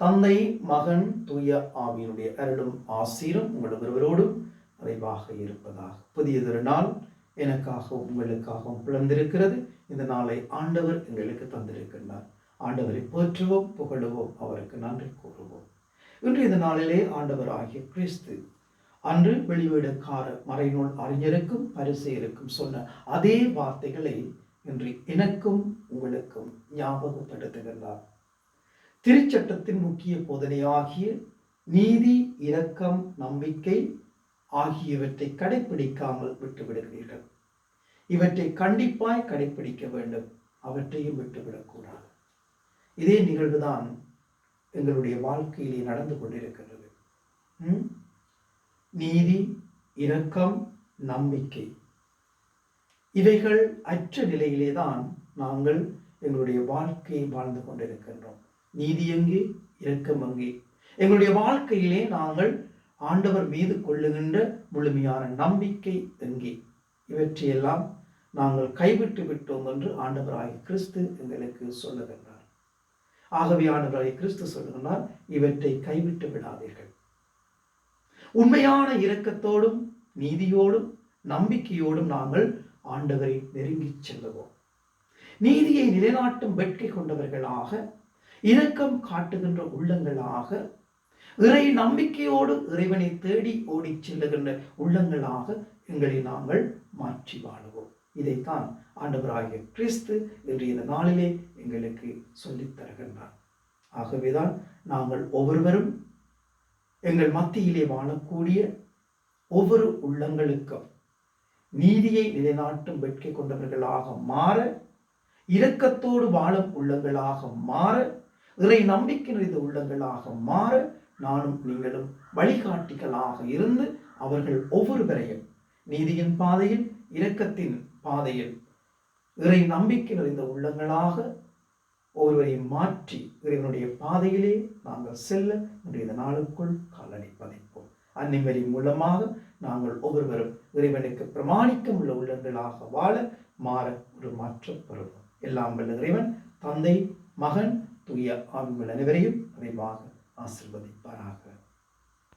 தந்தை மகன் தூய ஆவியினுடைய அருளும் ஆசீரும் உங்கள் ஒருவரோடும் நிறைவாக இருப்பதாக. புதியதொரு நாள் எனக்காகவும் உங்களுக்காகவும் பிளந்திருக்கிறது இந்த நாளை ஆண்டவர் எங்களுக்கு தந்திருக்கின்றார். ஆண்டவரை போற்றுவோம் புகழுவோம் அவருக்கு நன்றி கூறுவோம். இன்று இந்த நாளிலே ஆண்டவர் ஆகிய கிறிஸ்து அன்று வெளிவீடக்கார மறைநூல் அறிஞருக்கும் பரிசெயருக்கும் சொன்ன அதே வார்த்தைகளை இன்று எனக்கும் உங்களுக்கும் ஞாபகப்படுத்துகின்றார். திருச்சட்டத்தின் முக்கிய போதனையாகிய நீதி இரக்கம் நம்பிக்கை ஆகியவற்றை கடைப்பிடிக்காமல் விட்டுவிடுகிறீர்கள். இவற்றை கண்டிப்பாய் கடைப்பிடிக்க வேண்டும். அவற்றையும் விட்டுவிடக்கூடாது இதே நிகழ்வுதான் எங்களுடைய வாழ்க்கையிலே நடந்து கொண்டிருக்கிறது ம்? நீதி இரக்கம் நம்பிக்கை. இவைகள் அற்ற நிலையிலே தான் நாங்கள் எங்களுடைய வாழ்க்கையை வாழ்ந்து கொண்டிருக்கின்றோம். நீதி எங்கே? இரக்கம் அங்கே. எங்களுடைய வாழ்க்கையிலே நாங்கள் ஆண்டவர் மீது கொள்ளுகின்ற முழுமையான நம்பிக்கை எங்கே? இவற்றையெல்லாம் நாங்கள் கைவிட்டு விட்டோம் என்று ஆண்டவராகிய கிறிஸ்து எங்களுக்கு சொல்லுகின்றார். ஆகவே ஆண்டவராகிய கிறிஸ்து சொல்லுகின்றார் இவற்றை கைவிட்டு விடாதீர்கள். உண்மையான இரக்கத்தோடும் நீதியோடும் நம்பிக்கையோடும் நாங்கள் ஆண்டவரை நெருங்கிச் செல்லுவோம். நீதியை நிலைநாட்டும் வெட்கை கொண்டவர்களாக இரக்கம் காட்டுகின்ற உள்ளங்களாக இறை நம்பிக்கையோடு இறைவனை தேடி ஓடிச் செல்லுகின்ற உள்ளங்களாக எங்களை நாங்கள் மாற்றி வாழுவோம். இதைத்தான் ஆண்டவராகிய கிறிஸ்து இன்றைய இந்த நாளிலே எங்களுக்கு சொல்லித் தருகின்றார். ஆகவேதான் நாங்கள் ஒவ்வொருவரும் எங்கள் மத்தியிலே வாழக்கூடிய ஒவ்வொரு உள்ளங்களுக்கும் நீதியை நிலைநாட்டும் வெட்கை கொண்டவர்களாக மாற இரக்கத்தோடு வாழும் உள்ளங்களாக மாற இறை நம்பிக்கை நிறைந்த உள்ளங்களாக மாற நானும் நீங்களும் வழிகாட்டிகளாக இருந்து அவர்கள் ஒவ்வொருவரையும் நீதியின் பாதையில் இரக்கத்தின் பாதையில் இறை நம்பிக்கை நிறைந்த உள்ளங்களாக ஒருவரையும் மாற்றி இறைவனுடைய பாதையிலே நாங்கள் செல்ல இன்றைய நாளுக்குள் காலடி பதிப்போம். அன்னிமரி மூலமாக நாங்கள் ஒவ்வொருவரும் இறைவனுக்கு பிரமாணிக்கம் உள்ள உள்ளங்களாக வாழ மாற ஒரு மாற்றம் பெறுவோம். எல்லாம் வல்ல இறைவன் தந்தை மகன் தூய ஆண்கள் அனைவரையும் நிறைவாக ஆசிர்வதிப்பாராக.